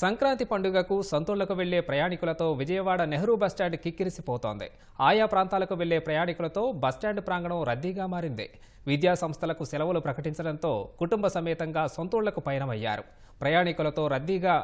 సంక్రాంతి పండుగకు సొంతూళ్ళకు వెళ్ళే ప్రయాణికులతో విజయవాడ నెహ్రూ బస్టాండ్ కిక్కిరిసిపోతోంది. ఆయా ప్రాంతాలకు వెళ్ళే ప్రయాణికులతో బస్టాండ్ ప్రాంగణం రద్దీగా మారింది. విద్యా సంస్థలకు సెలవులు ప్రకటించడంతో కుటుంబ సమేతంగా సొంతూళ్ళకు పయనమయ్యారు. ప్రయాణికులతో రద్దీగా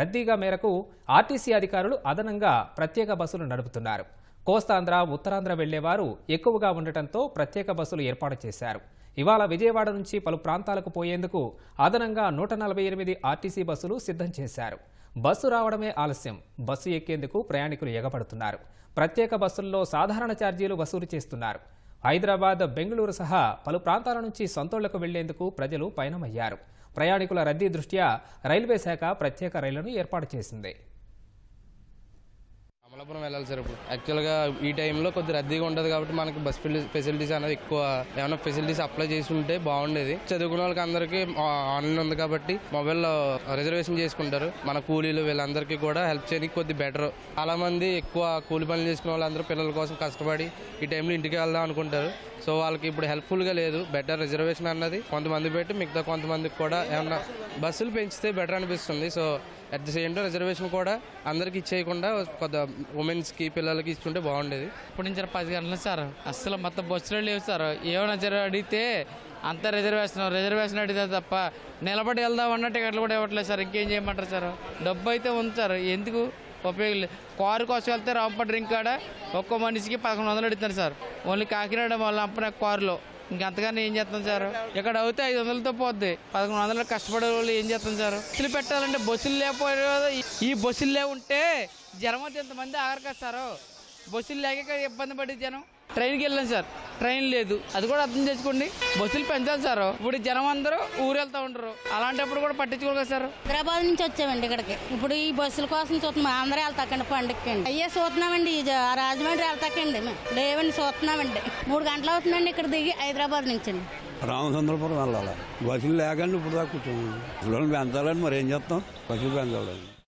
రద్దీగా మేరకు ఆర్టీసీ అధికారులు అదనంగా ప్రత్యేక బస్సులు నడుపుతున్నారు. కోస్తాంధ్ర ఉత్తరాంధ్ర వెళ్ళేవారు ఎక్కువగా ఉండటంతో ప్రత్యేక బస్సులు ఏర్పాటు చేశారు. ఇవాళ విజయవాడ నుంచి పలు ప్రాంతాలకు పోయేందుకు అదనంగా నూట నలభై ఎనిమిది ఆర్టీసీ బస్సులు సిద్ధం చేశారు. బస్సు రావడమే ఆలస్యం. బస్సు ఎక్కేందుకు ప్రయాణికులు ఎగబడుతున్నారు. ప్రత్యేక బస్సుల్లో సాధారణ ఛార్జీలు వసూలు చేస్తున్నారు. హైదరాబాద్ బెంగళూరు సహా పలు ప్రాంతాల నుంచి సొంతూళ్ళకు వెళ్ళేందుకు ప్రజలు పయనమయ్యారు. ప్రయాణికుల రద్దీ దృష్ట్యా రైల్వే శాఖ ప్రత్యేక రైళ్ళను ఏర్పాటు చేసింది. అమలాపురం వెళ్ళాలి సార్ ఇప్పుడు. యాక్చువల్గా ఈ టైంలో కొద్ది రద్దీగా ఉంటుంది కాబట్టి మనకి బస్ ఫెసిలిటీస్ అనేది ఎక్కువ ఏమైనా ఫెసిలిటీస్ అప్లై చేసి ఉంటే బాగుండేది. చదువుకున్న వాళ్ళకి అందరికీ ఆన్లైన్ ఉంది కాబట్టి మొబైల్లో రిజర్వేషన్ చేసుకుంటారు. మన కూలీలు వీళ్ళందరికీ కూడా హెల్ప్ చేయడానికి కొద్ది బెటర్ చాలా మంది ఎక్కువ కూలి పనులు చేసుకునే వాళ్ళందరూ పిల్లల కోసం కష్టపడి ఈ టైంలో ఇంటికి వెళ్దాం అనుకుంటారు. సో వాళ్ళకి ఇప్పుడు హెల్ప్ఫుల్గా లేదు. బెటర్ రిజర్వేషన్ అన్నది కొంతమంది పెట్టి మిగతా కొంతమందికి కూడా ఏమన్నా బస్సులు పెంచితే బెటర్ అనిపిస్తుంది. So at the same time reservation కూడా అందరికి ఇచ్చేయకుండా కొద్ది ఉమెన్స్కి పిల్లలకి ఇస్తుంటే బాగుండేది. ఇప్పుడు నుంచి పది గంటలు సార్. అస్సలు మొత్తం బస్సులో లేవు సార్. ఏమైనా అడిగితే అంత రిజర్వేషన్ రిజర్వేషన్ అడిగితే తప్ప నిలబడి వెళ్దాం అన్న టికెట్లు కూడా ఇవ్వట్లేదు సార్. ఇంకేం చేయమంటారు సార్? డబ్బు అయితే ఉంది సార్. ఎందుకు ఉపయోగం లేదు. కారు కోసం వెళ్తే రాంప డ్రింక్ కాడ ఒక్కో మనిషికి పదకొండు వందలు అడుగుతారు సార్. ఓన్లీ కాకినాడ వాళ్ళ అంపన కారులో. ఇంకంతగానే ఏం చేస్తాం సార్? ఇక్కడ అవుతే ఐదు వందలతో పోద్ది. పదకొండు వందలు కష్టపడే వాళ్ళు ఏం చేస్తాం సార్? బస్సులు పెట్టాలంటే బస్సులు లేకపోయారు ఈ బస్సులు లేవుంటే జనం అయితే ఎంతమంది ఆగరు కదా బస్సులు లేక ఇబ్బంది పడి జనం. ట్రైన్కి వెళ్ళాం సార్. ట్రైన్ లేదు. అది కూడా అర్థం చేసుకోండి. బస్సులు పెంచాలి సార్. ఇప్పుడు జనం అందరూ ఊరు వెళ్తా ఉంటారు అలాంటప్పుడు కూడా పట్టించుకోరు కదా సార్. హైదరాబాద్ నుంచి వచ్చామండి ఇక్కడికి. ఇప్పుడు ఈ బస్సుల కోసం చూస్తున్నాం. ఆంధ్ర వెళ్తాకండి పండుగకి. అయ్యే చూస్తున్నామండి. ఈ జ- రాజమండ్రి వెళ్తాకండి. మేము లేవండి చూస్తున్నామండి. మూడు గంటలు అవుతుందండి ఇక్కడ దిగి హైదరాబాద్ నుంచి. అండి రామచంద్రపురం వెళ్ళాలి. బస్సులు లేకండి ఇప్పుడు దాకా కూర్చోండి పెంచాలని మరి ఏం చేస్తాం? బస్సులు పెంచాలి.